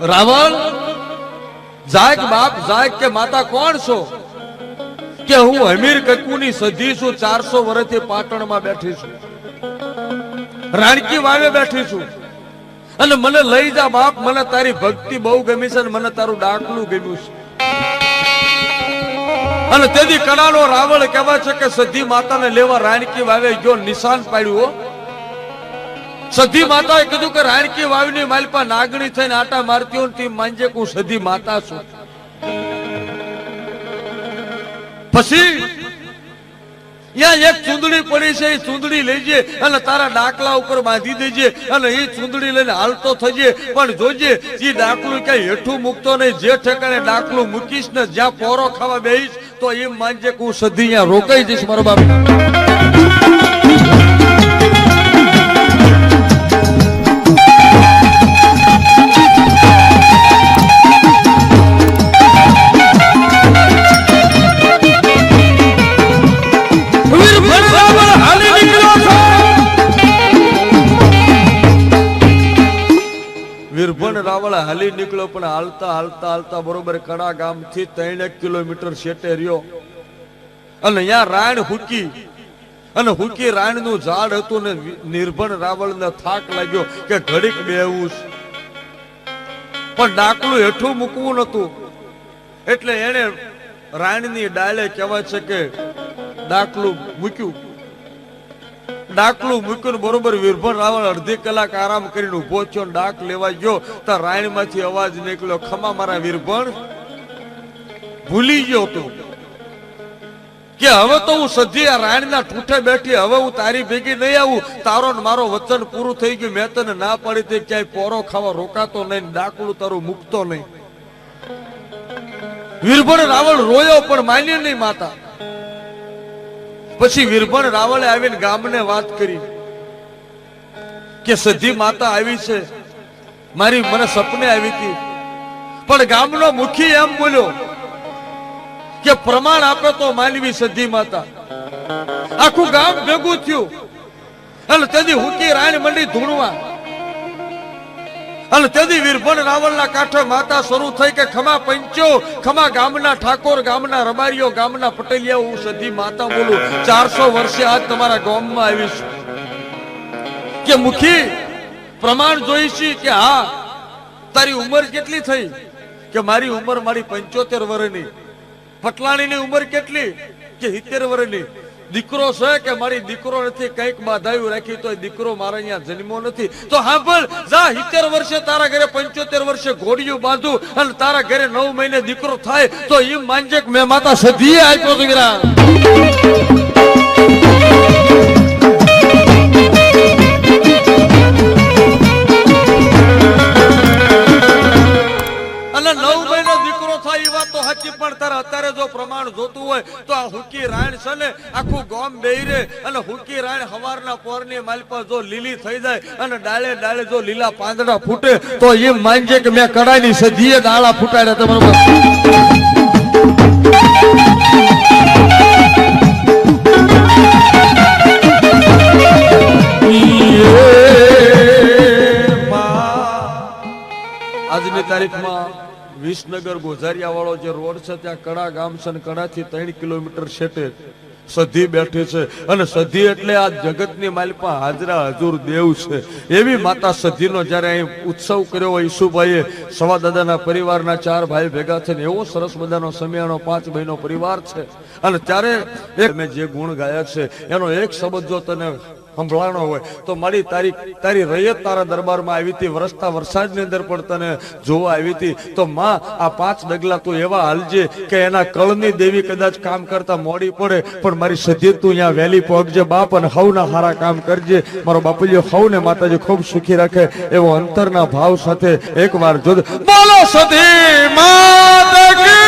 રાવણ? જાગ બાપ, જાગ કે માતા કોણ છો? કે હું હમીર કકુની સધી છું, ચારસો વર્ષથી પાટણમાં બેઠી છું. રાણકી વાવે બેઠી છું. અને મને લઈ જા બાપ, મને તારી ભક્તિ બહુ ગમી છે અને મને તારું ડાકલું ગમ્યું છે. અને તેથી કડાનો રાવણ કહેવા છે કે સધી માતાને લેવા રાણકી વાવે ગયો નિશાન પાડ્યું. સધી માતાએ કીધું કે રાણકી વાવની માલપા નાગણી થઈને આટા મારતી હોય તે માનજે હું સધી માતા છું પછી એક ચૂંદડી પડી છે, એ ચૂંદડી લેજે અને તારા ડાકલા ઉપર બાંધી દેજે અને એ ચૂંદડી લઈને હાલતો થજે. પણ જોજે એ ડાકલું કઈ હેઠું મૂકતો નહીં. જે ઠેકાણે ડાકલું મૂકીશ ને જ્યાં પોરો ખાવા બેહીશ, તો એમ માનજે કે હું સધી અહીંયા રોકાઈ જઈશ મારો બાપ. હાલતા હાલતા હાલતા બરોબર કડા ગામથી ત્રણ કિલોમીટર શેટે અને રાણ હુકી, અને હુકી રાણ ઝાડ હતું ને નિર્ભણ રાવળ થાક લાગ્યો કે ઘડીક બેવું પણ ડાકલું હેઠું મૂકવું નતું એટલે એને રાણની ડાળે કહેવાય છે કે ડાકલું મૂક્યું. ડાકલું મૂક્યું બરોબર વીરભર રાવણ અડધી કલાક આરામ કરીને ઊભો થયો ડાક લેવા ગયો. તો રાણીમાંથી અવાજ નીકળ્યો, ખમા મારા વીરભણ ભૂલી ગયો તું. કે હવે તો હું સધી આ રાણીના ઠૂઠે બેઠી, હવે હું તારી ભેગી નહીં આવું. તારો ને મારો વચન પૂરું થઈ ગયું, મેં તને ના પાડી તે ક્યાંય પોરો ખાવા રોકાતો નહીં ડાકડું તારું મૂકતો નહીં. વીરભણ રાવણ રોયો પણ માન્ય નહીં માતા. પછી વીરભણ રાવળે આવીને ગામને વાત કરી કે સધી માતા આવી છે. મારી મને સપને આવી હતી. પણ ગામનો મુખી એમ બોલ્યો કે પ્રમાણ આપે તો માનવી સધી માતા. આખું ગામ ભેગું થયું. અને તેથી હુકી રાણ મંડી ધૂણવા. અને તેથી વીરભણ રાવણના કાંઠે માતા શરૂ થઈ કે ખમા પંચો ખમા ગામના ઠાકોર, ગામના રબારીઓ, ગામના પટેલિયા, હું સધી માતા બોલું. ચારસો વર્ષે આજ તમારા ગામમાં આવીશ કે મુખી, પ્રમાણ જોઈશી કે હા, તારી ઉંમર કેટલી થઈ? કે મારી ઉંમર મારી પંચોતેર વર્ષની પટલાણીની ઉંમર કેટલી? કે સિત્તેર વર્ષની દીકરો છે કે મારી દીકરો નથી, કંઈક બાધાયું રાખી તો દીકરો મારા અહીંયા જન્મો નથી. તો હાંભળ જા, સિત્તેર વર્ષે તારા ઘરે પંચોતેર વર્ષે ઘોડિયું બાંધું અને તારા ઘરે નવ મહિને દીકરો થાય, તો એમ માનજે મેં માતા સધીએ આપ્યો તો પણ તારે અત્યારે જો પ્રમાણ જોતું હોય તો આ હુકી રાણ છે ને, આખું ગામ બેહી અને હુકી રાણ હવારના પોરની માલ પર જો લીલી થઈ જાય અને ડાળે ડાળે જો લીલા પાંદડા ફૂટે, તો એમ માનજે કે મેં કડાઈની સધીએ ડાળા ફૂટાડ્યા તમારા આજની તારીખમાં વિસનગર ગોઝારિયા વાળો જે રોડ છે, ત્યાં કડા ગામ છે અને કડાથી ત્રણ કિલોમીટર છેટે સધી બેઠી છે. અને સધી એટલે આ જગતની માલિપા હાજરા હજુર દેવ છે. એવી માતા સધીનો જ્યારે અહીં ઉત્સવ કર્યો હોય ઈસુભાઈએ, સવા દાદાના પરિવારના ચાર ભાઈ ભેગા થઈને એવો સરસ મજાનો સમયાનો પાંચ ભાઈનો પરિવાર છે. અને ત્યારે એક મેં જે ગુણ ગાયા છે, એનો એક શબ્દ જો તને સંભળાણો હોય, તો મારી તારી તારી રૈયત તારા દરબારમાં આવી હતી, વરસતા વરસાદની અંદર પણ તને જોવા આવી હતી. તો માં, આ પાંચ ડગલા તું એવા હાલજે કે એના કળની દેવી કદાચ કામ કરતા મોડી પડે, પણ મારી સધી તું અહીંયા વહેલી પહોંચજે બાપ અને હવના હારા કામ કરજે. મારો બાપુજી હવને માતાજી ખૂબ સુખી રાખે, એવો અંતરના ભાવ સાથે એકવાર જો બોલો સધી માતા